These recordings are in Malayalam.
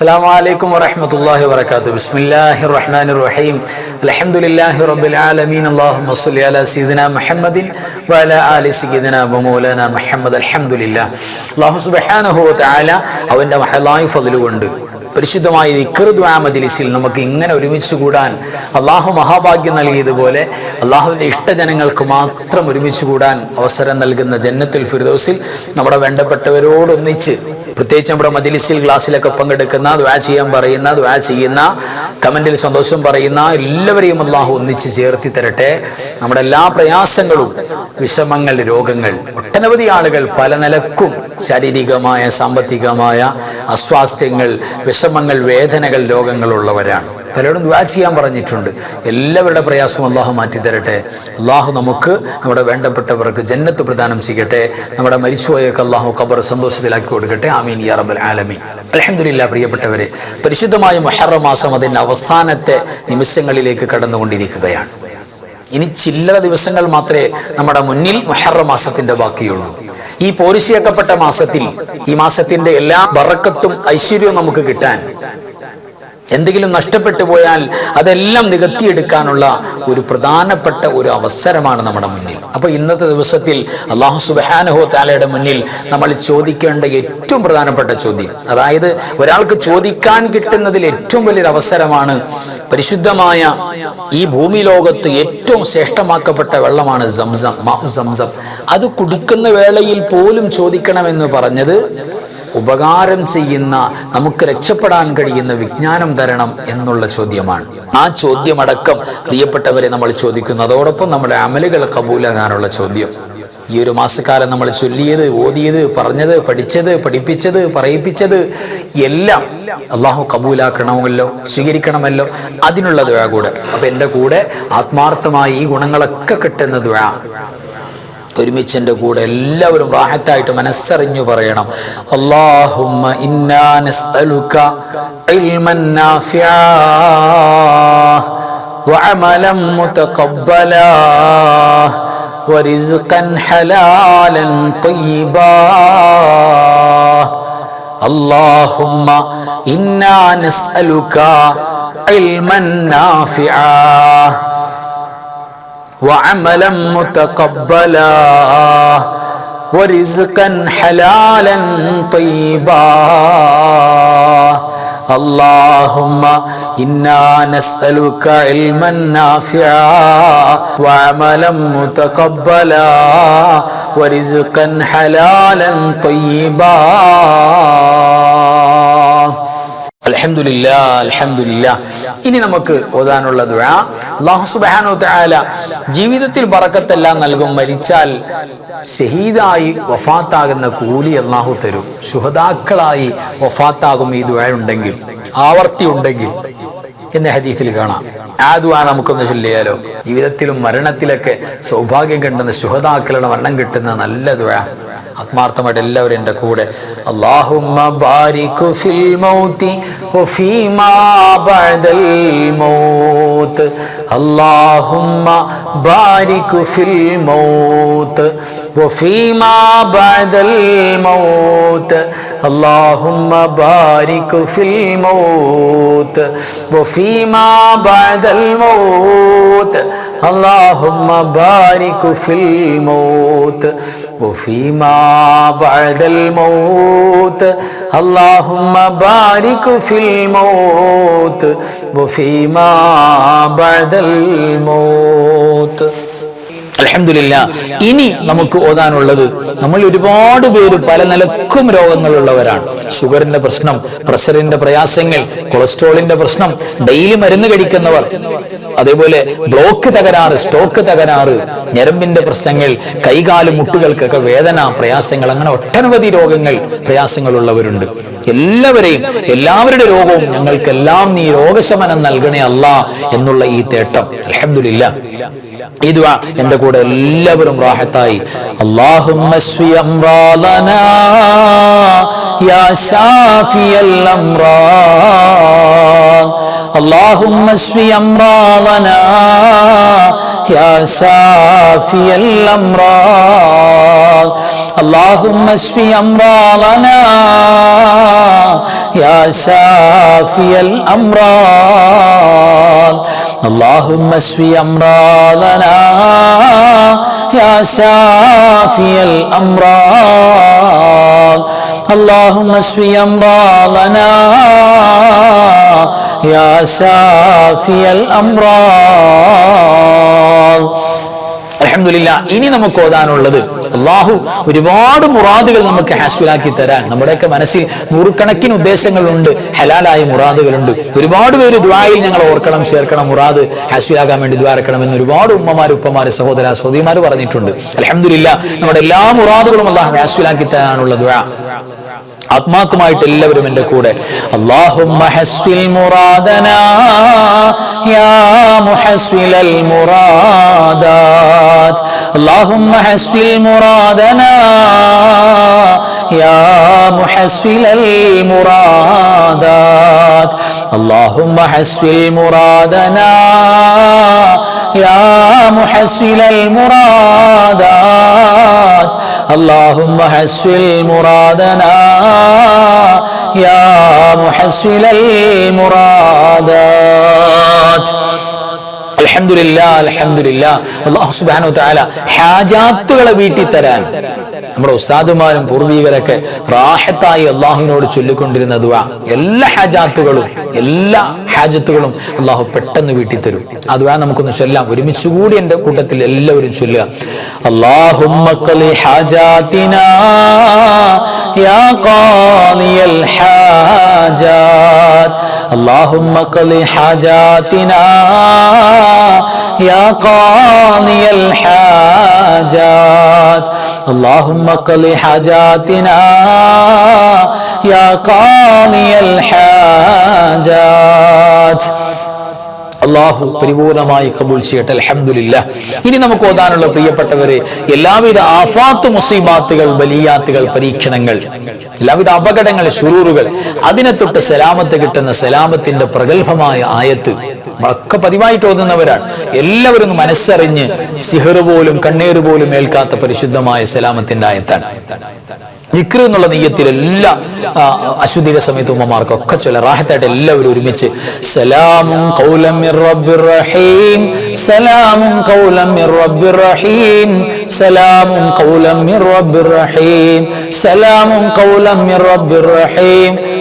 السلام عليكم ورحمة الله وبركاته بسم الله الرحمن الرحيم الحمد لله رب العالمين اللهم صل على سيدنا محمد وعلى آل سيدنا ومولانا محمد الحمد لله الله سبحانه وتعالى أو إن محلاي فضل وندو പരിശുദ്ധമായ ദിക്കറുദ്വാ മജ്ലിസിൽ നമുക്ക് ഇങ്ങനെ ഒരുമിച്ച് കൂടാൻ അള്ളാഹു മഹാഭാഗ്യം നൽകിയതുപോലെ അള്ളാഹുവിന്റെ ഇഷ്ടജനങ്ങൾക്ക് മാത്രം ഒരുമിച്ച് കൂടാൻ അവസരം നൽകുന്ന ജന്നത്തുൽ ഫിർദൗസിൽ നമ്മുടെ വേണ്ടപ്പെട്ടവരോടൊന്നിച്ച് പ്രത്യേകിച്ച് നമ്മുടെ മജിലിസിൽ ക്ലാസ്സിലൊക്കെ പങ്കെടുക്കുന്ന ദ്വാ ചെയ്യാൻ പറയുന്ന ദ്വാ ചെയ്യുന്ന കമന്റിൽ സന്തോഷം പറയുന്ന എല്ലാവരെയും അള്ളാഹു ഒന്നിച്ച് ചേർത്തി തരട്ടെ. നമ്മുടെ എല്ലാ പ്രയാസങ്ങളും വിഷമങ്ങൾ രോഗങ്ങൾ ഒട്ടനവധി ആളുകൾ പല നിലക്കും ശാരീരികമായ സാമ്പത്തികമായ അസ്വാസ്ഥ്യങ്ങൾ വിഷമങ്ങൾ വേദനകൾ രോഗങ്ങളുള്ളവരാണ്. പലരോടും ദ്വാ ചെയ്യാൻ പറഞ്ഞിട്ടുണ്ട്. എല്ലാവരുടെ പ്രയാസവും അള്ളാഹു മാറ്റി തരട്ടെ അള്ളാഹു നമുക്ക് നമ്മുടെ വേണ്ടപ്പെട്ടവർക്ക് ജന്നത്ത് പ്രദാനം ചെയ്യട്ടെ. നമ്മുടെ മരിച്ചുപോയവർക്ക് അള്ളാഹു ഖബർ സന്തോഷത്തിലാക്കി കൊടുക്കട്ടെ. ആമീൻ യാ റബ്ബൽ ആലമീൻ. അലഹമില്ല പ്രിയപ്പെട്ടവരെ പരിശുദ്ധമായ മൊഹറ മാസം അതിന്റെ അവസാനത്തെ നിമിഷങ്ങളിലേക്ക് കടന്നുകൊണ്ടിരിക്കുകയാണ്. ഇനി ചില്ലറ ദിവസങ്ങൾ മാത്രമേ നമ്മുടെ മുന്നിൽ മൊഹറ മാസത്തിന്റെ ബാക്കിയുള്ളൂ. ഈ പോരിശിയാക്കപ്പെട്ട മാസത്തിൽ ഈ മാസത്തിന്റെ എല്ലാ ബറക്കത്തും ഐശ്വര്യവും നമുക്ക് കിട്ടാൻ എന്തെങ്കിലും നഷ്ടപ്പെട്ടു പോയാൽ അതെല്ലാം നികത്തിയെടുക്കാനുള്ള ഒരു പ്രധാനപ്പെട്ട ഒരു അവസരമാണ് നമ്മുടെ മുന്നിൽ. അപ്പൊ ഇന്നത്തെ ദിവസത്തിൽ അള്ളാഹു സുബാനഹോ താലയുടെ മുന്നിൽ നമ്മൾ ചോദിക്കേണ്ട ഏറ്റവും പ്രധാനപ്പെട്ട ചോദ്യം. അതായത് ഒരാൾക്ക് ചോദിക്കാൻ കിട്ടുന്നതിൽ ഏറ്റവും വലിയൊരു അവസരമാണ് പരിശുദ്ധമായ ഈ ഭൂമി ലോകത്ത് ഏറ്റവും ശ്രേഷ്ഠമാക്കപ്പെട്ട വെള്ളമാണ് സംസം മാഹു സംസം. അത് കുടിക്കുന്ന വേളയിൽ പോലും ചോദിക്കണമെന്ന് പറഞ്ഞത് ഉപകാരം ചെയ്യുന്ന നമുക്ക് രക്ഷപ്പെടാൻ കഴിയുന്ന വിജ്ഞാനം തരണം എന്നുള്ള ചോദ്യമാണ്. ആ ചോദ്യമടക്കം പ്രിയപ്പെട്ടവരെ നമ്മൾ ചോദിക്കുന്നു. അതോടൊപ്പം നമ്മുടെ അമലുകൾ കബൂലാകാനുള്ള ചോദ്യം. ഈ ഒരു മാസക്കാലം നമ്മൾ ചൊല്ലിയത് ഓതിയത് പറഞ്ഞത് പഠിച്ചത് പഠിപ്പിച്ചത് പറയിപ്പിച്ചത് എല്ലാം അള്ളാഹു കബൂലാക്കണമല്ലോ സ്വീകരിക്കണമല്ലോ. അതിനുള്ള ദുഴ കൂടെ. അപ്പം എന്റെ കൂടെ ആത്മാർത്ഥമായി ഈ ഗുണങ്ങളൊക്കെ കിട്ടുന്ന ദുഴ ഒരുമിച്ച് എൻ്റെ കൂടെ എല്ലാവരും റാഹത്തായിട്ട് മനസ്സറിഞ്ഞു പറയണം അള്ളാഹുമ്മ ഇന്നാ നസ്അലുക ഇൽമൻ നാഫിആ وعملا متقبلا ورزقا حلالا طيبا اللهم إنا نسألك علما نافعا وعملا متقبلا ورزقا حلالا طيبا. اللهم إنا نسألك علما نافعا وعملا متقبلا ورزقا حلالا طيبا. ഇനി നമുക്ക് ഓതാനുള്ള ജീവിതത്തിൽ ബറക്കത്തെല്ലാം നൽകും. മരിച്ചാൽ ഷഹീദായി വഫാത്താകുന്ന കൂലി അള്ളാഹു തരും. ശുഹദാക്കളായി വഫാത്താകും ഈ ദുഴ ഉണ്ടെങ്കിൽ ആവർത്തി ഉണ്ടെങ്കിൽ എന്ന ഹദീസിൽ കാണാം. ആദുവാ നമുക്കൊന്ന് ചൊല്ലിയാലോ? ജീവിതത്തിലും മരണത്തിലൊക്കെ സൗഭാഗ്യം കിട്ടുന്ന സുഹതാക്കളുടെ മരണം കിട്ടുന്ന നല്ല ദുഴ ആത്മാർത്ഥമായിട്ട് എല്ലാവരും എന്റെ കൂടെ. അള്ളാഹുമ്മ ഫിൽ മൗതി മൗത് ഫിൽ മൗത് മൗത് اللهم بارك في الموت وفيما بعد الموت. اللهم بارك في الموت وفيما بعد الموت. اللهم بارك في الموت وفيما بعد الموت. അലഹമില്ല ഇനി നമുക്ക് ഓതാനുള്ളത് നമ്മൾ ഒരുപാട് പേര് പല നിലക്കും രോഗങ്ങളുള്ളവരാണ്. ഷുഗറിന്റെ പ്രശ്നം പ്രഷറിന്റെ പ്രയാസങ്ങൾ കൊളസ്ട്രോളിന്റെ പ്രശ്നം ഡെയിലി മരുന്ന് കഴിക്കുന്നവർ അതേപോലെ ബ്ലോക്ക് തകരാറ് സ്റ്റോക്ക് തകരാറ് ഞരമ്പിന്റെ പ്രശ്നങ്ങൾ കൈകാൽ മുട്ടുകൾക്കൊക്കെ വേദന പ്രയാസങ്ങൾ അങ്ങനെ ഒട്ടനവധി രോഗങ്ങൾ പ്രയാസങ്ങളുള്ളവരുണ്ട്. എല്ലാവരെയും എല്ലാവരുടെ രോഗവും ഞങ്ങൾക്കെല്ലാം നീ രോഗശമനം നൽകണേ അല്ല എന്നുള്ള ഈ തേട്ടം. അലഹമില്ല ഈ ദുആ കൂടെ എല്ലാവരും റാഹത്തായി. അല്ലാഹുമ്മ يا سافي الأمراض اللهم اشف أمراضنا. يا سافي الأمراض اللهم اشف أمراضنا. يا سافي الأمراض اللهم اشف أمراضنا يا شافي الأمراض اللهم اشف أمراضنا يا شافي الأمراض അലഹമില്ല ഇനി നമുക്ക് ഓതാനുള്ളത് അള്ളാഹു ഒരുപാട് മുറാദുകൾ നമുക്ക് ഹാസ്വലാക്കി തരാൻ. നമ്മുടെയൊക്കെ മനസ്സിൽ നൂറുകണക്കിന് ഉദ്ദേശങ്ങളുണ്ട് ഹലാലായ മുറാദുകളുണ്ട്. ഒരുപാട് പേര് ദ്വായിൽ ഞങ്ങൾ ഓർക്കണം ചേർക്കണം മുറാദ് ഹാസ്വലാക്കാൻ വേണ്ടി ദ്വാരക്കണം എന്ന് ഒരുപാട് ഉമ്മമാർ ഉപ്പമാര് സഹോദര സഹോദരിമാർ പറഞ്ഞിട്ടുണ്ട്. അലഹമില്ല നമ്മുടെ എല്ലാ മുറാദുകളും അള്ളാഹു ഹാസ്വലാക്കി തരാനുള്ള ദ്വാ ആത്മാർത്ഥമായിട്ട് എല്ലാവരും എൻ്റെ കൂടെ അള്ളാഹുമ്മ ഹസ്വിൽ മുറാദന യാ മുഹസ്വിലൽ മുറാദാത് اللهم حسن مرادنا يا محسن المرادات اللهم حسل مرادنا يا محسل المرادات. الحمد لله الحمد لله. الله سبحانه وتعالى حاجات تغلى تران നമ്മുടെ ഉസ്താദുമാരും പൂർവീകരൊക്കെ റാഹത്തായി അള്ളാഹുവിനോട് ചൊല്ലിക്കൊണ്ടിരുന്ന ദുആ എല്ലാ ഹാജാത്തുകളും എല്ലാ ഹാജത്തുകളും അള്ളാഹു പെട്ടെന്ന് വീട്ടിൽ തരും അത് വേണം നമുക്കൊന്ന് ചൊല്ലാം. ഒരുമിച്ച് കൂടി കൂട്ടത്തിൽ എല്ലാവരും ചൊല്ലുക. അള്ളാഹുമ്മ ഹാജാത്തിനാ യാ ഖാദിയൽ ഹാജാത്ത് اللهم قل حاجاتنا يا قاضي الحاجات اللهم قل حاجاتنا يا قاضي الحاجات അള്ളാഹു പരിപൂർണമായി കബൂൾ ചെയ്യട്ടെ അലഹമില്ല ഇനി നമുക്ക് ഓതാനുള്ള പ്രിയപ്പെട്ടവരെ എല്ലാവിധ ആഫാത്ത് മുസീബാത്തുകൾ ബലിയാത്തുകൾ പരീക്ഷണങ്ങൾ എല്ലാവിധ അപകടങ്ങൾ ശുറൂറുകൾ അതിനെ തൊട്ട് സലാമത്ത് കിട്ടുന്ന സലാമത്തിന്റെ പ്രഗത്ഭമായ ആയത്ത് നമ്മളൊക്കെ പതിവായിട്ട് ഓതുന്നവരാണ് എല്ലാവരും മനസ്സറിഞ്ഞ് സിഹർ പോലും കണ്ണീർ പോലും ഏൽക്കാത്ത പരിശുദ്ധമായ സലാമത്തിന്റെ ആയത്താണ്. നിക്ര എന്നുള്ള നെയ്യത്തിൽ എല്ലാ അശുദ്ധിയുടെ സമയത്ത് ഉമ്മമാർക്കൊക്കെ ചില റാഹത്തായിട്ട് എല്ലാവരും ഒരുമിച്ച് സലാമും കൗലം സലാമും കൗലം സലാമും കൗലം സലാമും കൗലം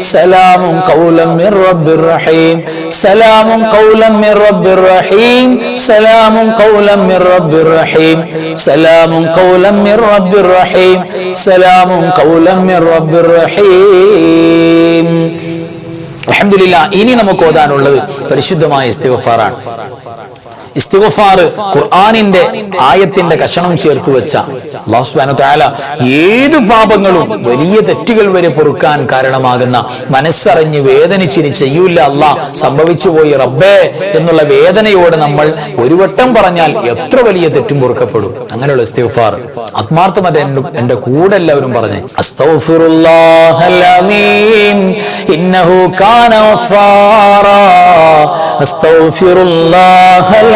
സലാമും കൗലം സലാമും കൗലം റഹീം സലാമും കൗലം സലാമും കൗലം സലാമും അലഹമില്ല ഇനി നമുക്ക് ഓതാനുള്ളത് പരിശുദ്ധമായ ഇസ്തിഫാറാണ് ഇസ്തിഗ്ഫാർ ഖുർആാനിന്റെ ആയത്തിന്റെ കഷണം ചേർത്ത് വെച്ച അല്ലാഹു താല ഏതു പാപങ്ങളും വലിയ തെറ്റുകൾ വരെ പൊറുക്കാൻ കാരണമാകുന്ന മനസ്സറിഞ്ഞ് വേദനിച്ചിനി ചെയ്യൂല അല്ല സംഭവിച്ചു പോയി റബ്ബേ എന്നുള്ള വേദനയോടെ നമ്മൾ ഒരു വട്ടം പറഞ്ഞാൽ എത്ര വലിയ തെറ്റും പൊറുക്കപ്പെടും. അങ്ങനെയുള്ള ഇസ്തിഗ്ഫാർ. ആത്മാർത്ഥമായിട്ട് എന്റെ കൂടെ എല്ലാവരും പറഞ്ഞേ. ഇന്നഹു കാന ഫാറ അസ്തഗ്ഫിറുല്ലാഹൽ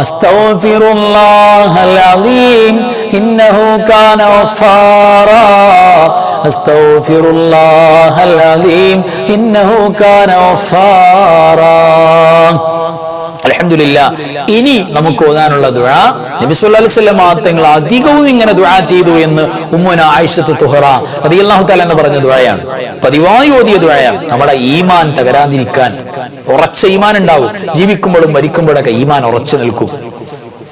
أستغفر الله العظيم إنه كان غفارا أستغفر الله العظيم إنه كان غفارا അലഹമില്ല ഇനി നമുക്ക് ഓതാനുള്ള ദുആ നബി സല്ലല്ലാഹു അലൈഹി വസല്ലം തങ്ങൾ അധികവും ഇങ്ങനെ ദുആ ചെയ്തു എന്ന് ഉമ്മുന ആയിഷത്ത് തുഹറ റളിയല്ലാഹു തആല എന്ന് പറഞ്ഞ ദുആയാണ് പതിവായി ഓതിയ ദുആയാണ് നമ്മുടെ ഈമാൻ തകരാതിരിക്കാൻ ഉറച്ച ഈമാൻ ഉണ്ടാവും ജീവിക്കുമ്പോഴും മരിക്കുമ്പോഴൊക്കെ ഈമാൻ ഉറച്ചു നിൽക്കും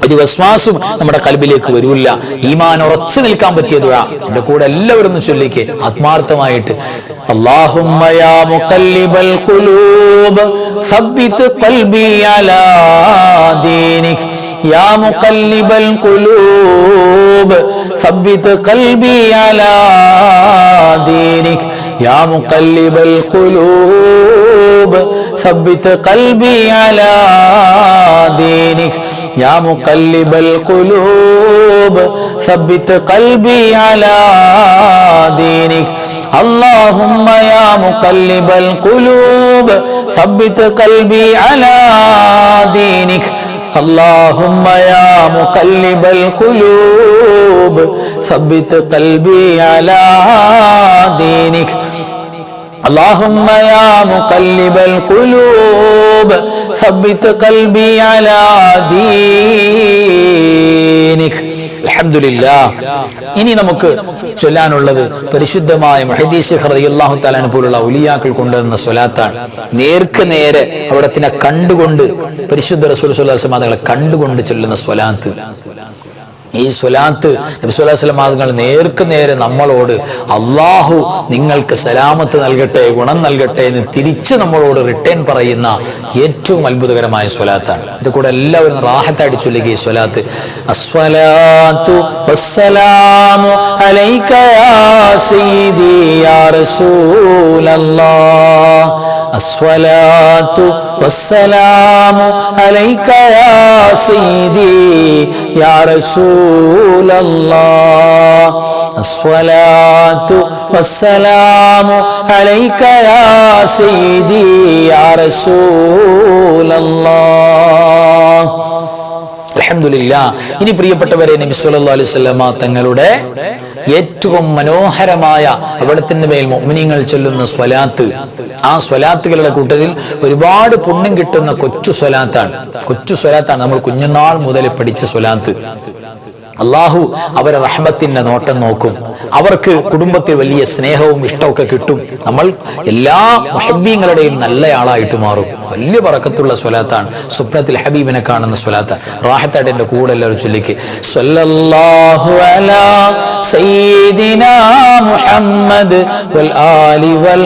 ഒരു വിശ്വാസം നമ്മുടെ കൽബിലേക്ക് വരൂല്ല ഈമാൻ ഉറച്ചു നിൽക്കാൻ പറ്റിയ ദുആ എന്റെ കൂടെ എല്ലാവരും ഒന്ന് ചൊല്ലിക്ക് ആത്മാർത്ഥമായിട്ട് اللهم يا مقلب القلوب ثبت قلبي على دينك يا مقلب القلوب ثبت قلبي على دينك يا مقلب القلوب ثبت قلبي على دينك يا مقلب القلوب ثبت قلبي على دينك اللهم يا مقلب القلوب ثبت قلبي على دينك اللهم يا مقلب القلوب ثبت قلبي على دينك اللهم يا مقلب القلوب ثبت قلبي على دينك الحمد لله ഇനി നമുക്ക് ചൊല്ലാനുള്ളത് പരിശുദ്ധമായ മഹദീസ് അള്ളാഹു താലാൻ പോലുള്ള ഉലിയാക്കൾ കൊണ്ടുവരുന്ന സ്വലാത്താണ് നേർക്ക് നേരെ അവിടത്തിനെ കണ്ടുകൊണ്ട് പരിശുദ്ധ റസൂൽ സ്വലാസ് മാതകളെ കണ്ടുകൊണ്ട് ചൊല്ലുന്ന സ്വലാത്ത് ഈ സ്വലാത്ത് നബിസ്വല്ലാസ്ലമാങ്ങൾ നേർക്ക് നേരെ നമ്മളോട് അള്ളാഹു നിങ്ങൾക്ക് സലാമത്ത് നൽകട്ടെ ഗുണം നൽകട്ടെ എന്ന് തിരിച്ച് നമ്മളോട് റിട്ടേൺ പറയുന്ന ഏറ്റവും അത്ഭുതകരമായ സ്വലാത്താണ്. ഇത് കൂടെ എല്ലാവരും റാഹത്തായിട്ട് ചൊല്ലുക ഈ സ്വലാത്ത്. അസ്വലാത്തു വസ്സലാമു യാ الصلاة والسلام عليك يا سيدي يا رسول الله الصلاة والسلام عليك يا سيدي يا رسول الله അലഹമില്ല ഇനി പ്രിയപ്പെട്ടവരെ നബി സല്ലല്ലാഹു അലൈഹി വസല്ലമ തങ്ങളുടെ ഏറ്റവും മനോഹരമായ അവിടത്തിന്റെ മേൽ മൊമിനിങ്ങൾ ചൊല്ലുന്ന സ്വലാത്ത്. ആ സ്വലാത്തുകളുടെ കൂട്ടത്തിൽ ഒരുപാട് പുണ്യം കിട്ടുന്ന കൊച്ചു സ്വലാത്താണ്. കൊച്ചു സ്വലാത്താണ്. നമ്മൾ കുഞ്ഞുനാൾ മുതൽ പഠിച്ച സ്വലാത്ത്. അള്ളാഹു അവരെ റഹ്മത്തിന്റെ നോട്ടം നോക്കും. അവർക്ക് കുടുംബത്തിൽ വലിയ സ്നേഹവും ഇഷ്ടമൊക്കെ കിട്ടും. നമ്മൾ എല്ലാ മഹബീങ്ങളുടെയും നല്ലയാളായിട്ട് മാറും. വലിയ പറക്കത്തുള്ള സ്വലാത്താണ്. സ്വപ്നത്തിൽ ഹബീബിനെ കാണുന്ന സ്വലാത്ത റാഹത്തായിട്ട് കൂടെ എല്ലാവരും ചൊല്ലിക്ക് മുഹമ്മദ് വൽ ആലി വൽ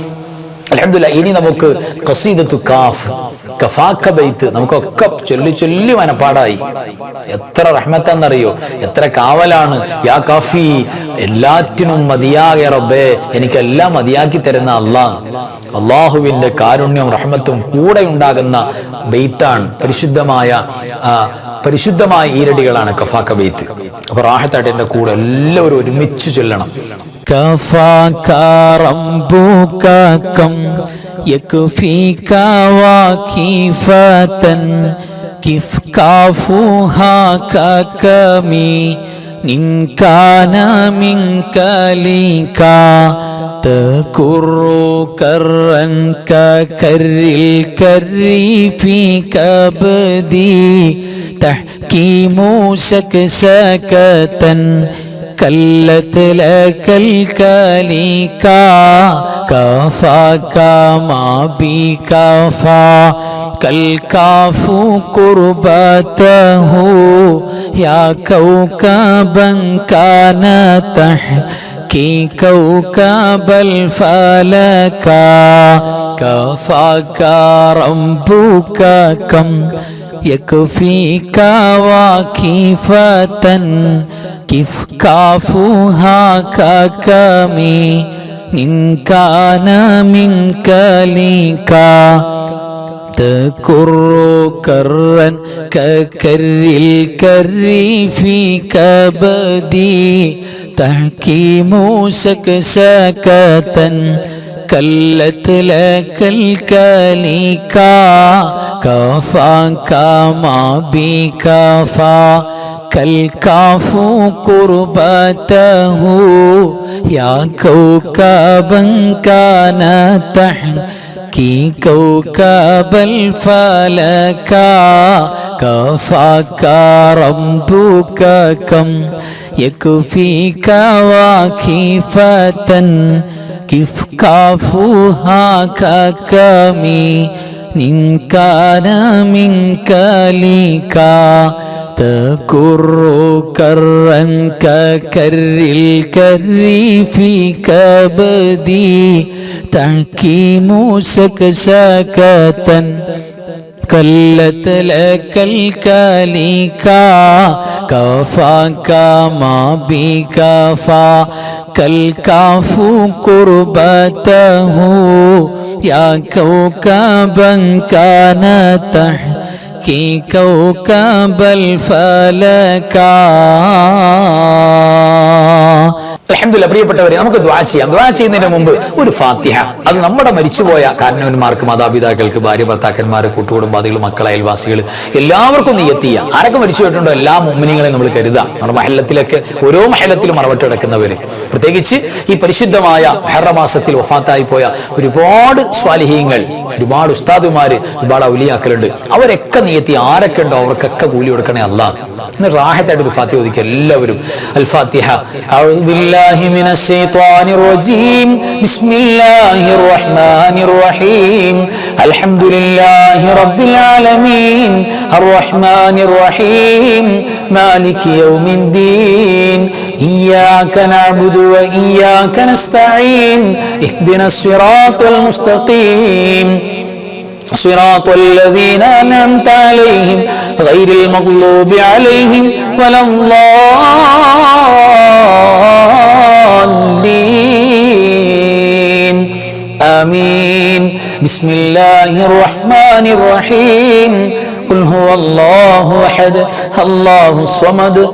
അലഹമില്ല ഇനി നമുക്ക് കസീദത്തു കാഫ് കഫാക്ക ബൈത്ത് നമുക്കൊക്കെ ചൊല്ലി ചൊല്ലി മനപ്പാടായി. എത്ര റഹ്മത്താന്നറിയോ? എത്ര കാവലാണ്. യാ കാഫി എല്ലാറ്റിനും മതിയാകെ റബ്ബേ എനിക്കെല്ലാം മതിയാക്കി തരുന്ന അള്ളാഹ് അള്ളാഹുവിന്റെ കാരുണ്യം റഹ്മത്തും കൂടെ ഉണ്ടാകുന്ന ബെയ്ത്താണ് പരിശുദ്ധമായ പരിശുദ്ധമായ ഈരടികളാണ് കഫാക്ക ബെയ്ത്ത് അപ്പൊ റാഹത്തായിട്ട് എന്റെ കൂടെ എല്ലാവരും ഒരുമിച്ച് ചൊല്ലണം. كفاك ربك كم يكفيك وكيفة كيف كافوها ككمي إن كان منك لك تكر كرا ككر الكر في كبدي تحكيم سكسكة كلت لك الكليكا كفاك ما بكفا كالكاف قربته يا كوكبا كان تحكي كوكب الفلكا كفاك ربك كم يكفيك واكفة كيف كافوها ككمي إن كان منك ليكا تكر كرا ككر الكر في كبدي تحكيم سكسكة كلت لك الكليكا كفاك ما بكفا كالكعفو قربته يا كوكبا كان تحكي كوكب الفلكا كفاك ربك كم يكفيك واكفة كيف كافوها ككمي من كان منك ليكا تكر كرا ككر الكر في كبدي. تحكيم سكسكة كلت لك الكاليكا. كفاك ما بكفا. كالكاف قربته يا كوكبا كان کی کوکب الفلکا അലഹമില്ല പ്രിയപ്പെട്ടവരെ നമുക്ക് ദ്വാ ചെയ്യാം. ദ്വാ ചെയ്യുന്നതിന് മുമ്പ് ഒരു ഫാത്തിഹ. അത് നമ്മുടെ മരിച്ചുപോയ കാരണവന്മാർക്ക് മാതാപിതാക്കൾക്ക് ഭാര്യ ഭർത്താക്കന്മാർ കൂട്ടുകുടുംബാദികൾ മക്കൾ അയൽവാസികൾ എല്ലാവർക്കും നീയത്തിയ ആരൊക്കെ മരിച്ചു പോയിട്ടുണ്ടോ? എല്ലാ മുമ്മിനികളെയും നമ്മൾ കരുതാം. നമ്മുടെ മഹലത്തിലൊക്കെ ഓരോ മഹലത്തിലും മറവട്ട് കിടക്കുന്നവര്. പ്രത്യേകിച്ച് ഈ പരിശുദ്ധമായ ഹെറമാസത്തിൽ വഫാത്തായി പോയ ഒരുപാട് സ്വാലിഹീങ്ങൾ ഒരുപാട് ഉസ്താദുമാര് ഒരുപാട് ഔലിയാക്കലുണ്ട് അവരൊക്കെ നീയെത്തി ആരൊക്കെ ഉണ്ടോ? അവർക്കൊക്കെ കൂലി കൊടുക്കണേ അല്ല ഇന്ന് റാഹത്തായിട്ട് ഒരു ഫാത്തിഹ ഒതുക്കുക എല്ലാവരും അൽ ഫാത്തിഹ അഊദു ബില്ലാഹി മിനശ് ശൈത്വാനിർ റജീം ബിസ്മില്ലാഹിർ റഹ്മാനിർ റഹീം അൽഹംദുലില്ലാഹി റബ്ബിൽ ആലമീൻ അർറഹ്മാനിർ റഹീം മാലികി യൗമിദ്ദീൻ إياك نعبد وإياك نستعين اهدنا الصراط المستقيم صراط الذين أنعمت عليهم غير المغلوب عليهم ولا الضالين. آمين. بسم الله الرحمن الرحيم. قل هو الله أحد الله الصمد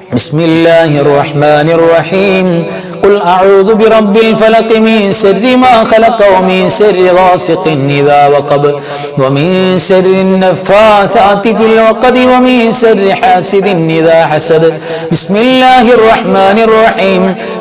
بسم الله الرحمن الرحيم. قل أعوذ برب الفلق من شر ما خلق ومن شر غاسق إذا وقب ومن شر النفاثات في العقد ومن شر حاسد إذا حسد. بسم الله الرحمن الرحيم.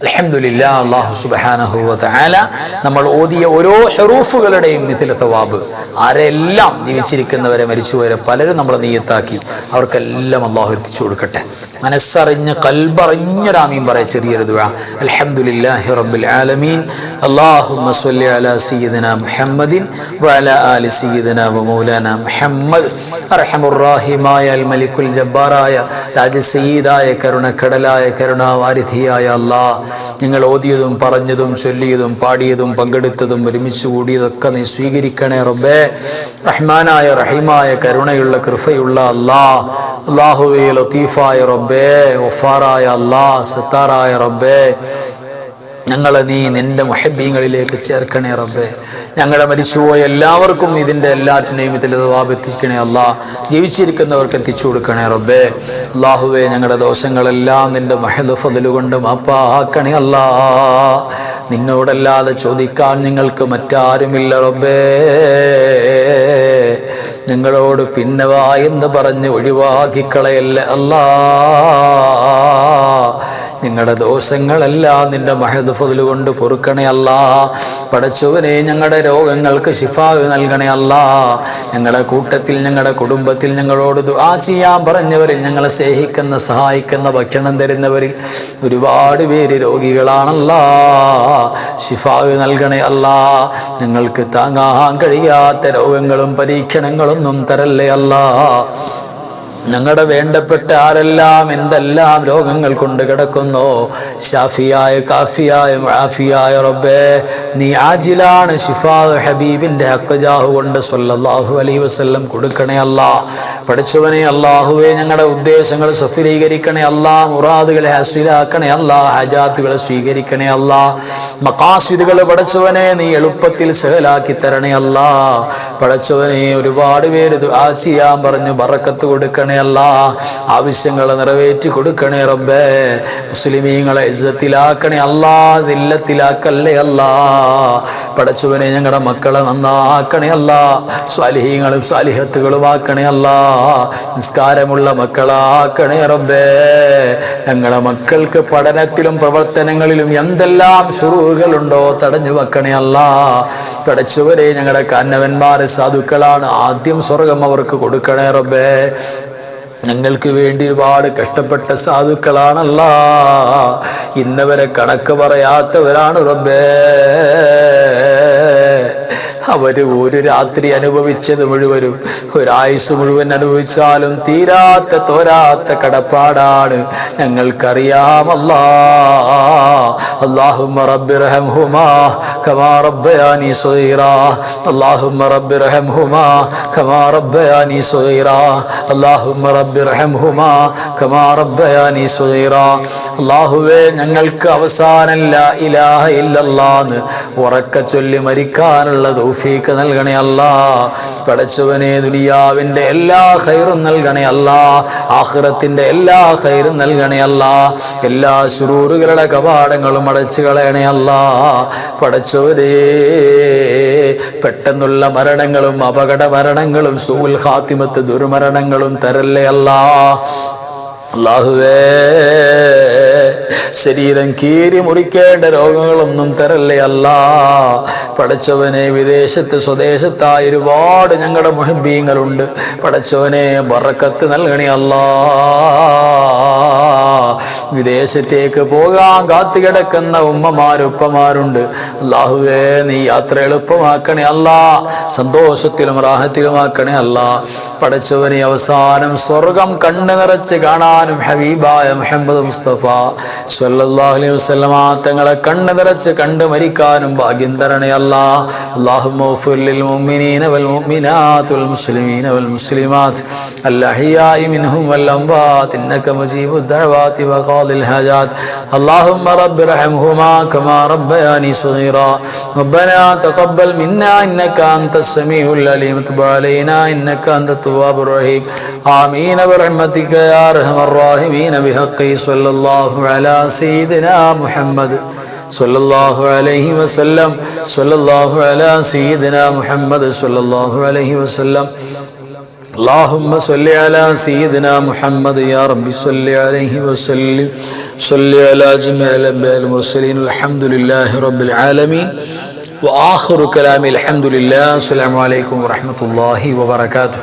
അലഹമുല്ല അള്ളാഹു സുബാനഹു വതആല നമ്മൾ ഓതിയ ഓരോ ഹെറൂഫുകളുടെയും മിഥില തവാബ്. ആരെല്ലാം ജീവിച്ചിരിക്കുന്നവരെ മരിച്ചുപോയ പലരും നമ്മൾ നീയത്താക്കി അവർക്കെല്ലാം അള്ളാഹു എത്തിച്ചു കൊടുക്കട്ടെ. മനസ്സറിഞ്ഞ് കൽബറിഞ്ഞൊരാമീൻ പറയ ചെറിയൊരു ദുആ. അൽഹംദുലില്ലാഹി റബ്ബിൽ ആലമീൻ. സ്വല്ലി അലാ സയ്യിദിന മുഹമ്മദിൻ വഅലാ ആലി സയ്യിദിന വമൗലാന മുഹമ്മദ്. അർഹമുർ റഹീമായ അൽ മലിക്കുൽ ജബ്ബാറായ രാജസയ്യിദായ കരുണക്കടലായ കരുണാവാരിധിയായ അല്ലാഹ്. ഞങ്ങൾ ഓതിയതും പറഞ്ഞതും ചൊല്ലിയതും പാടിയതും പങ്കെടുത്തതും ഒരുമിച്ച് കൂടിയതൊക്കെ നീ സ്വീകരിക്കണേ റബ്ബേ. റഹ്മാനായ റഹീമായ കരുണയുള്ള കൃഫയുള്ള അല്ലാ. അള്ളാഹുവേ ലത്തീഫായ റബ്ബേ ഒഫാറായ അല്ലാ സത്താറായ റബ്ബേ. ഞങ്ങളെ നീ നിന്റെ മുഹബീങ്ങളിലേക്ക് ചേർക്കണേ റബ്ബേ. ഞങ്ങളെ മരിച്ചുപോയ എല്ലാവർക്കും ഇതിന്റെ എല്ലാറ്റിനെയും ഇതിൽ എത്തിക്കണേ അല്ല. ജീവിച്ചിരിക്കുന്നവർക്ക് എത്തിച്ചു കൊടുക്കണേ റബ്ബേ. അള്ളാഹുവേ ഞങ്ങളുടെ ദോഷങ്ങളെല്ലാം നിന്റെ മഹദ് മാപ്പാക്കണേ അല്ലാ. നിന്നോടല്ലാതെ ചോദിക്കാൻ നിങ്ങൾക്ക് മറ്റാരുമില്ല റബ്ബേ. ഞങ്ങളോട് പിന്നവാ എന്ന് പറഞ്ഞ് ഒഴിവാക്കിക്കളയല്ലേ അല്ലാ. ഞങ്ങളുടെ ദോഷങ്ങളെല്ലാം നിന്റെ മഹദ് കൊണ്ട് പൊറുക്കണേ അല്ല. പടച്ചവനെ ഞങ്ങളുടെ രോഗങ്ങൾക്ക് ശിഫാവ് നൽകണേ അല്ല. ഞങ്ങളുടെ കൂട്ടത്തിൽ ഞങ്ങളുടെ കുടുംബത്തിൽ ഞങ്ങളോട് ആ ചെയ്യാൻ പറഞ്ഞവരിൽ ഞങ്ങളെ സ്നേഹിക്കുന്ന സഹായിക്കുന്ന ഭക്ഷണം തരുന്നവരിൽ ഒരുപാട് പേര് രോഗികളാണല്ല. ശിഫാവ് നൽകണേ അല്ല. ഞങ്ങൾക്ക് താങ്ങാൻ കഴിയാത്ത രോഗങ്ങളും പരീക്ഷണങ്ങളൊന്നും തരല്ലേ അല്ല. ഞങ്ങളുടെ വേണ്ടപ്പെട്ട ആരെല്ലാം എന്തെല്ലാം രോഗങ്ങൾ കൊണ്ട് കിടക്കുന്നു? ഷാഫിയായ കാഫിയായ മാഫിയായ റബ്ബേ നീ ആജിലാണ് ഷിഫാ ഹബീബിന്റെ ഹക്കജാഹു കൊണ്ട് സല്ലല്ലാഹു അലൈ വസ്ല്ലം കൊടുക്കണേ അല്ല. പഠിച്ചവനെ അള്ളാഹുവെ ഞങ്ങളുടെ ഉദ്ദേശങ്ങൾ സഫലീകരിക്കണേ അല്ല. മുറാദുകളെ ഹസിലാക്കണേ അല്ല. ഹജാത്തുകളെ സ്വീകരിക്കണേ അല്ല. മക്കാസിദുകൾ പഠിച്ചവനെ നീ എളുപ്പത്തിൽ സഹലാക്കി തരണേ അല്ല. പഠിച്ചവനെ ഒരുപാട് പേര് ചെയ്യാൻ പറഞ്ഞു ബറക്കത്ത് കൊടുക്കണേ അല്ല. ആവശ്യങ്ങൾ നിറവേറ്റി കൊടുക്കണേ റബ്ബേ. മുസ്ലിമീങ്ങളെ ഇജ്ജത്തിലാക്കണേ അല്ലാ. ദില്ലത്തിലാക്കല്ലേ അല്ല. പടച്ചുവനെ ഞങ്ങളുടെ മക്കളെ നന്നാക്കണേ അല്ല. സ്വാലിഹീങ്ങളും സ്വാലിഹത്തുകളും ആക്കണേ അല്ല. നിസ്കാരമുള്ള മക്കളാക്കണേ റബ്ബേ. ഞങ്ങളുടെ മക്കൾക്ക് പഠനത്തിലും പ്രവർത്തനങ്ങളിലും എന്തെല്ലാം ഷുറൂകളുണ്ടോ തടഞ്ഞു വെക്കണേ അല്ല. പടച്ചുവരെ ഞങ്ങളുടെ കന്നവന്മാർ സാധുക്കളാണ് ആദ്യം സ്വർഗം അവർക്ക് കൊടുക്കണേ റബ്ബേ. ഞങ്ങൾക്ക് വേണ്ടി ഒരുപാട് കഷ്ടപ്പെട്ട സാധുക്കളാണല്ല. ഇന്നവരെ കണക്ക് പറയാത്തവരാണ് റബ്ബേ. അവർ ഒരു രാത്രി അനുഭവിച്ചത് മുഴുവനും ഒരായുസ് മുഴുവൻ അനുഭവിച്ചാലും തീരാത്ത തോരാത്ത കടപ്പാടാണ് ഞങ്ങൾക്കറിയാമല്ല. അള്ളാഹുമ്മ റബ്ബിർഹംഹുമാ കമാ റബ്ബയാനി സുഗീറാ اللهم رب ارحمهما كما ربياني صغيرا اللهم رب ارحمهما كما ربياني صغيرا അള്ളാഹുവേ ഞങ്ങൾക്ക് അവസാനം ലാ ഇലാഹ ഇല്ലല്ലാന്ന് ഉറക്ക ചൊല്ലി മരിക്കാനുള്ള തൗഫീക്ക് നൽകണേ അല്ലാ പടച്ചവനെ ദുനിയാവിൻ്റെ എല്ലാ ഖൈറും നൽകണേ അല്ലാ ആഖിറത്തിൻ്റെ എല്ലാ ഖൈറും നൽകണേ അല്ലാ എല്ലാ ശുരൂറുകളുടെ കവാടങ്ങളും അടച്ചു കളയണേ പടച്ചോരേ പെട്ടെന്നുള്ള മരണങ്ങളും അപകട മരണങ്ങളും സൂൽ ഹാത്തിമത്ത് ദുർമരണങ്ങളും തരല്ലേ അള്ളാഹുവേ ശരീരം കീറി മുറിക്കേണ്ട രോഗങ്ങളൊന്നും തരല്ലേ അല്ല. പടച്ചവനെ വിദേശത്ത് സ്വദേശത്തായ ഒരുപാട് ഞങ്ങളുടെ മുഹബീങ്ങളുണ്ട് പടച്ചവനെ ബറക്കത്ത് നൽകണേ അല്ലാ. വിദേശത്തേക്ക് പോകാൻ കാത്തു കിടക്കുന്ന ഉമ്മമാരുപ്പമാരുണ്ട് അള്ളാഹുവേ നീ യാത്ര എളുപ്പമാക്കണേ അല്ല. സന്തോഷത്തിലും റാഹത്തിലുമാക്കണേ അല്ല. പടച്ചവനെ അവസാനം സ്വർഗം കണ്ണു നിറച്ച് കാണാനും ഹബീബായ മുഹമ്മദ് മുസ്തഫ. സല്ലല്ലാഹു അലൈഹി വസല്ലമ തങ്ങളെ കണ്ണു നിറച്ച് കണ്ടു മരിക്കാനും ഭാഗ്യം തരണേ അല്ല اللهم اغفر للمؤمنين والمؤمنات والمسلمين والمسلمات الأحياء منهم والأموات إنك مجيب الدعوات وقاضي الحاجات اللهم رب ارحمهما كما ربياني صغيرا ربنا تقبل منا إنك أنت السميع العليم تب علينا إنك أنت التواب الرحيم آمين برحمتك يا أرحم الراحمين بحق صلى الله على سيدنا محمد صلى الله عليه وسلم صلى الله على سيدنا محمد صلى الله عليه وسلم اللهم صل على سيدنا محمد يا رب صل عليه وسلم صل على جميع الأنبياء المرسلين الحمد لله رب العالمين وآخر كلام الحمد لله السلام عليكم ورحمة الله وبركاته